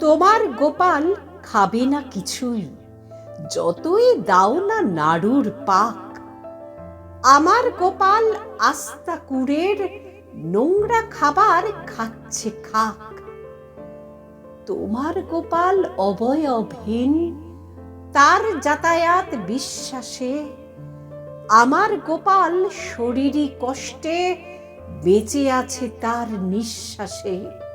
তোমার গোপাল খাবে না কিছুই, যতই দাও না নাড়ুর পাক। আমার গোপাল আস্তা কুড়ের নোংরা খাবার খাচ্ছে খাক। তোমার গোপাল অবয়বহীন, তার যাতায়াত বিশ্বাসে। আমার গোপাল শরীরী কষ্টে, বেঁচে আছে তার নিঃশ্বাসে।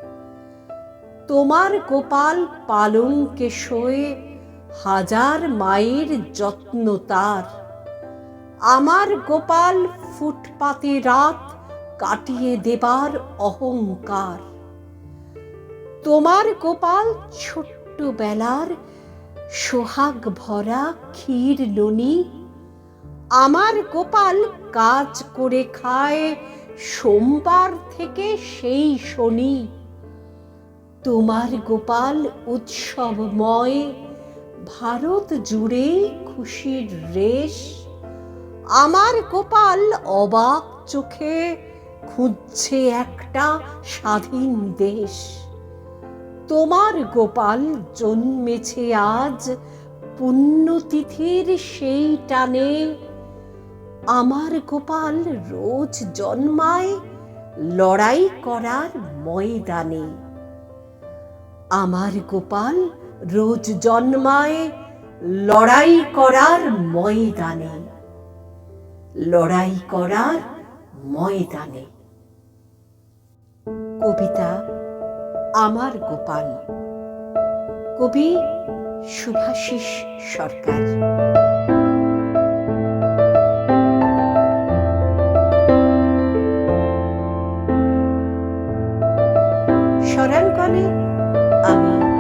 তোমার গোপাল পালঙ্কে শোয়ে হাজার মায়ের যত্ন তার। আমার গোপাল ফুটপাতে রাত কাটিয়ে দেবার অহংকার। তোমার গোপাল ছোট্ট বেলার সোহাগ ভরা ক্ষীর ননি। আমার গোপাল কাজ করে খায় সোমবার থেকে সেই শনি। তোমার গোপাল উৎসবময়, ভারত জুড়ে খুশির রেশ। আমার গোপাল অবাক চোখে খুঁজছে একটা স্বাধীন দেশ। তোমার গোপাল জন্মেছে আজ পুণ্যতিথির সেই টানে। আমার গোপাল রোজ জন্মায় লড়াই করার ময়দানে। আমার গোপাল রোজ জন্মায় লড়াই করার ময়দানে। লড়াই করার ময়দানে। কবিতা, আমার গোপাল। কবি শুভাশিস সরকার। স্বরাঙ্গনে 阿。